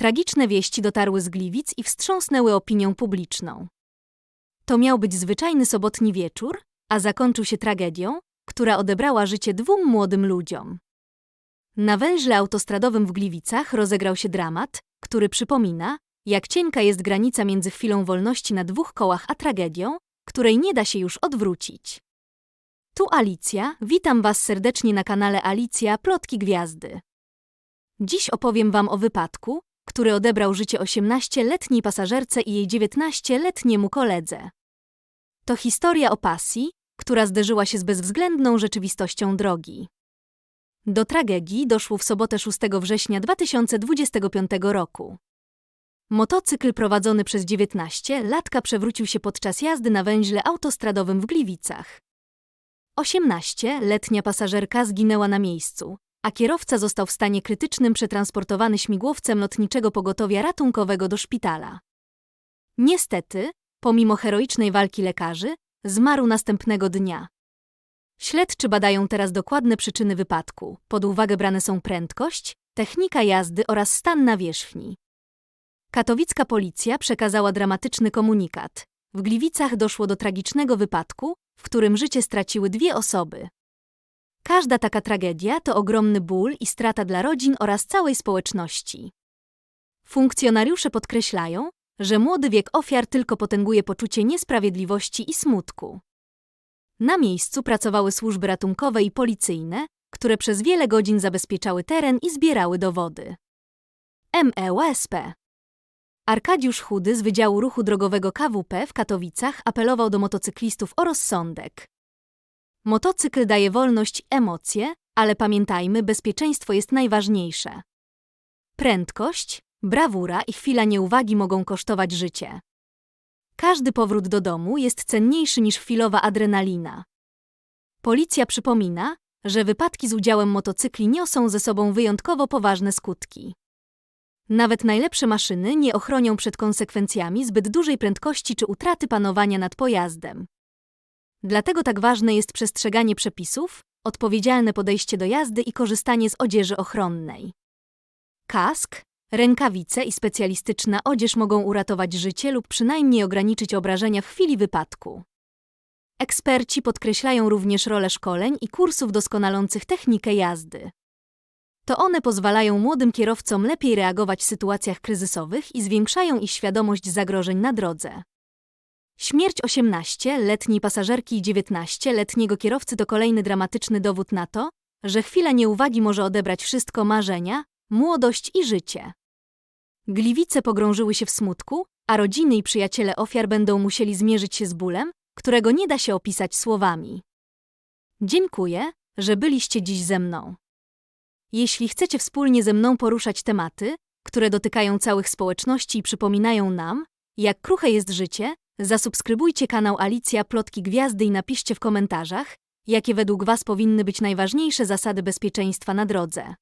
Tragiczne wieści dotarły z Gliwic i wstrząsnęły opinią publiczną. To miał być zwyczajny sobotni wieczór, a zakończył się tragedią, która odebrała życie dwóm młodym ludziom. Na węźle autostradowym w Gliwicach rozegrał się dramat, który przypomina, jak cienka jest granica między chwilą wolności na dwóch kołach a tragedią, której nie da się już odwrócić. Tu Alicja, witam Was serdecznie na kanale Alicja Plotki Gwiazdy. Dziś opowiem Wam o wypadku, który odebrał życie 18-letniej pasażerce i jej 19-letniemu koledze. To historia o pasji, która zderzyła się z bezwzględną rzeczywistością drogi. Do tragedii doszło w sobotę 6 września 2025 roku. Motocykl prowadzony przez 19-latka przewrócił się podczas jazdy na węźle autostradowym w Gliwicach. 18-letnia pasażerka zginęła na miejscu, a kierowca został w stanie krytycznym przetransportowany śmigłowcem lotniczego pogotowia ratunkowego do szpitala. Niestety, pomimo heroicznej walki lekarzy, zmarł następnego dnia. Śledczy badają teraz dokładne przyczyny wypadku. Pod uwagę brane są prędkość, technika jazdy oraz stan nawierzchni. Katowicka policja przekazała dramatyczny komunikat. W Gliwicach doszło do tragicznego wypadku, w którym życie straciły dwie osoby. Każda taka tragedia to ogromny ból i strata dla rodzin oraz całej społeczności. Funkcjonariusze podkreślają, że młody wiek ofiar tylko potęguje poczucie niesprawiedliwości i smutku. Na miejscu pracowały służby ratunkowe i policyjne, które przez wiele godzin zabezpieczały teren i zbierały dowody. MEUSP Arkadiusz Chudy z Wydziału Ruchu Drogowego KWP w Katowicach apelował do motocyklistów o rozsądek. Motocykl daje wolność, emocje, ale pamiętajmy, bezpieczeństwo jest najważniejsze. Prędkość, brawura i chwila nieuwagi mogą kosztować życie. Każdy powrót do domu jest cenniejszy niż chwilowa adrenalina. Policja przypomina, że wypadki z udziałem motocykli niosą ze sobą wyjątkowo poważne skutki. Nawet najlepsze maszyny nie ochronią przed konsekwencjami zbyt dużej prędkości czy utraty panowania nad pojazdem. Dlatego tak ważne jest przestrzeganie przepisów, odpowiedzialne podejście do jazdy i korzystanie z odzieży ochronnej. Kask, rękawice i specjalistyczna odzież mogą uratować życie lub przynajmniej ograniczyć obrażenia w chwili wypadku. Eksperci podkreślają również rolę szkoleń i kursów doskonalących technikę jazdy. To one pozwalają młodym kierowcom lepiej reagować w sytuacjach kryzysowych i zwiększają ich świadomość zagrożeń na drodze. Śmierć 18-letniej pasażerki i 19-letniego kierowcy to kolejny dramatyczny dowód na to, że chwila nieuwagi może odebrać wszystko marzenia, młodość i życie. Gliwice pogrążyły się w smutku, a rodziny i przyjaciele ofiar będą musieli zmierzyć się z bólem, którego nie da się opisać słowami. Dziękuję, że byliście dziś ze mną. Jeśli chcecie wspólnie ze mną poruszać tematy, które dotykają całych społeczności i przypominają nam, jak kruche jest życie, zasubskrybujcie kanał Alicja Plotki Gwiazdy i napiszcie w komentarzach, jakie według Was powinny być najważniejsze zasady bezpieczeństwa na drodze.